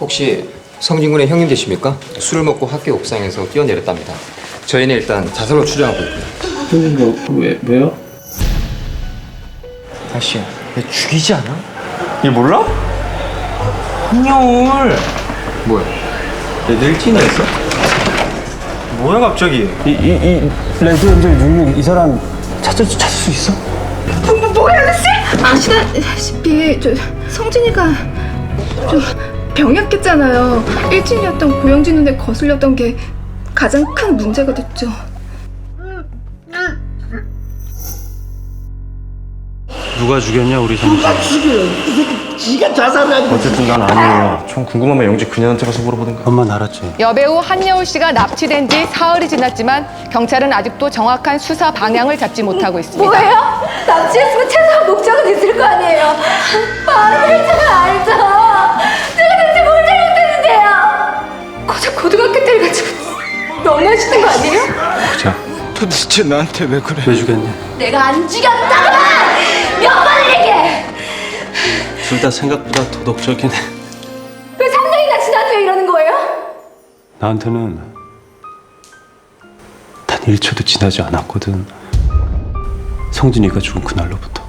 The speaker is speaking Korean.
혹시 성진군의 형님 되십니까? 술을 먹고 학교 옥상에서 뛰어내렸답니다. 저희는 일단 자살로 추정하고 있고요. 형님 왜 왜요? 아씨, 내 죽이지 않아? 얘 몰라? 한여울. 뭐야? 내 늙친이었어? 뭐야 갑자기? 이이이 레드 엔젤 윤육 이 사람 찾을 찾을 수 있어? 뭐야 아저씨? 아시다시피 저 성진이가 좀 병약했잖아요. 일진이었던 고영진 눈에 거슬렸던 게 가장 큰 문제가 됐죠. 누가 죽였냐 우리 성진 어쨌든 난 아니에요. 전 궁금하면 영지 그녀한테 가서 물어보든가. 엄마 알았지? 여배우 한여울 씨가 납치된 지 사흘이 지났지만 경찰은 아직도 정확한 수사 방향을 잡지 못하고 있습니다. 뭐예요? 납치했으면 최소한 목적은 있을 거 아니에요. 너무 하시는 거 아니에요? 도대체 나한테 왜 그래? 왜 죽였냐? 내가 안 죽였다고만 몇 번을 얘기해. 둘 다 생각보다 도덕적이네 왜 3년이나 지났어요 이러는 거예요? 나한테는 단 1초도 지나지 않았거든 성진이가 죽은 그날로부터